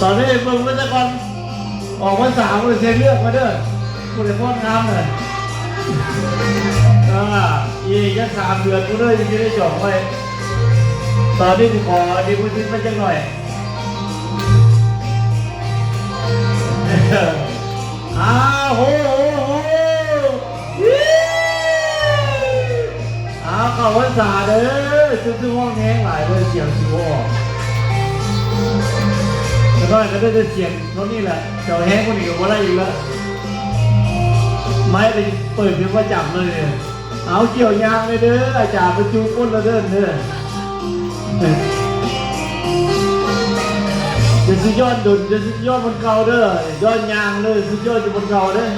ตอนนี้เบิ่งมาจากก่อนออกมาสามเลยเซเลือกมาเด้อกูเลยพ่อนงามเลยอ่าอีกแค่สามเดือนกูเลยจะได้จองไว้ตอนนี้กูขอดีกูทิ้งไปจังหน่อยอ้าโหโหโหอ้าข่าวันศาสเด้อซึ่งซึ่งห้องแห้งหลายเลยเสียงสิวออก ก็ก็ได้เสียงเท่านี้แหละเจ้าแห้งคนนี้ก็ว่าได้อยู่แล้วไม่ไปเปิดเป็นประจำเลยเนี่ยเอาเกี่ยวยางเลยเด้ออาจารย์ประจุก้นละเด้อเด้อจะสุดยอดดุนจะสุดยอดบนเก่าเด้อยอดยางเลยสุดยอดอยู่บนเก่าเด้อ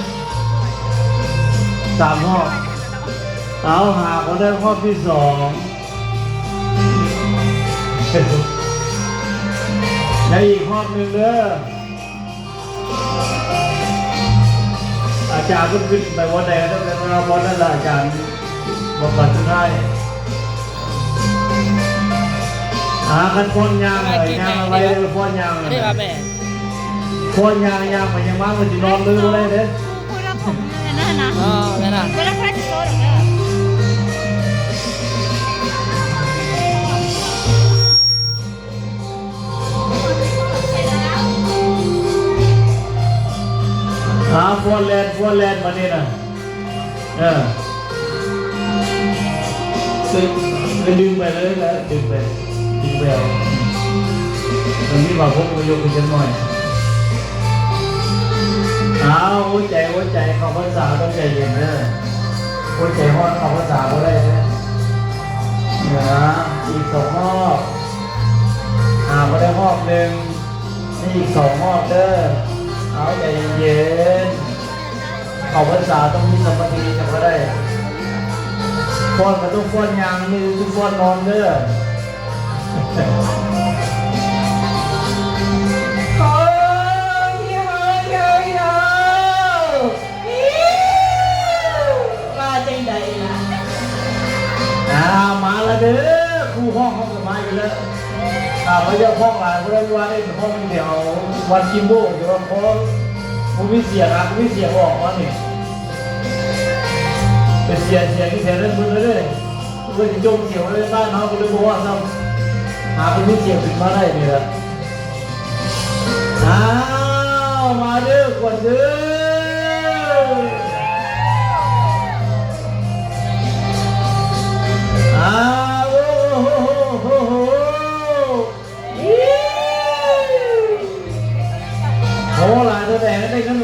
สามห้อเอาหาเขาได้ห้อที่สองในอีกห้อ งหนึ่งเด้ออาจารย์ก็ขึ้นไปวันไหนตั้งแต่เราวันนั้นแหละอาจารย์บอกปัดสุดท้ายหากันพ่นยางอะไรยางอะไรเลยพ่นยางอะไรได้ป่ะแม่พ่นยางยางมันยังมากมันจะนอนลืมอะไรเด้อพูดแล้วผมนั่นนะอ๋อแม่น่ะเวลาพระจะโตหรอกเหาพ่นแลนพ่นแลนมาเนี่ยนะเออดึงดึงไปเลยแล้วดึงไปดึงไปเอาตรงนี้มาพบประโยคกันหน่อยเอาหัวใจหัวใจเขาภาษาต้องใจเย็นเด้อหัวใจห้อนเขาภาษาก็ได้เด้อเหนืออีกสองรอบหาก็ได้รอบหนึ่งนี่อีกสองรอบเด้อ เอาใจเย็นเขาภาษาต้องมีสมาธิจะก็ได้ฟ้อนก็ต้องฟ้อนยางนี่ต้องฟ้อนนอนเด้อมาแล้วเด้อครูห้องเขาสมาอยู่แล้ว อ่าพระเจ้าห้องหลานพระเจ้าว่าได้ห้องเดียววันกิมโบอยู่ว่าเพราะผมมีเสียงอะผมมีเสียงออกมาเนี่ยเป็นเสียงเสียงที่แท้เรื่องมึงเลยเลยก็จะจมเสียงไว้บ้านเขาก็เลยบอกว่าซ้ำหาเป็นมีเสียงขึ้นมาได้เนี่ยละอ้าวมาเด้อกวนเด้อ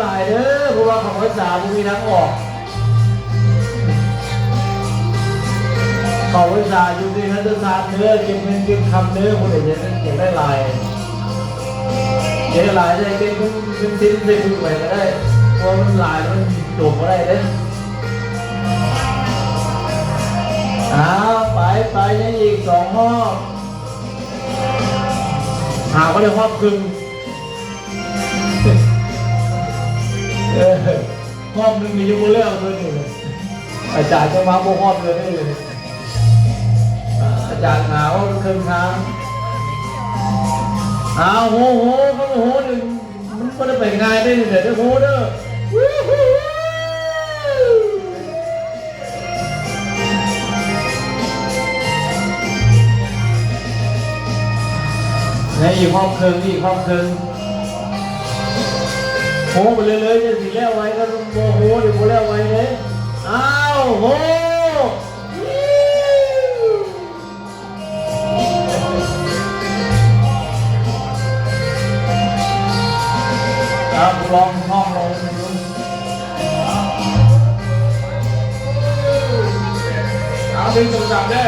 หลายเด้อเพราะว่าของภาษาบุมีทางออกเของภาษาอยู่ในทัศศาสตร์เนื้อเก็บเป็นเก็บคำเนื้อคนเดียวจะเก็บได้หลายเก็บหลายได้เก็บเป็นเป็นชิ้นเป็นไปก็ได้เพราะมันหลายมันจบก็ได้เด้อเอาไปไปยังอีกสองห้องหาก็ได้ห้องครึ่ง ห้องนึงมียู่บเรื่องตัวหนึ่งอาจารย์จะมาโบห้องเลยได้เลย อาจารย์หาว่ามันครึ่องทางเอาโหโหเขาโหหนึ่งมันก็ได้ไปง่ายได้เลยเดี๋ยวโหเด้อในอีกห้องเครื่องนี่อีกห้องเครื่อง โหไปเลยเลยจะสิแล้วไว้ก็ต้องโมโหเดี๋ยวโมแล้วไว้เลยอ้าวโหครับลองห้องลงเอาดึงจับจับได้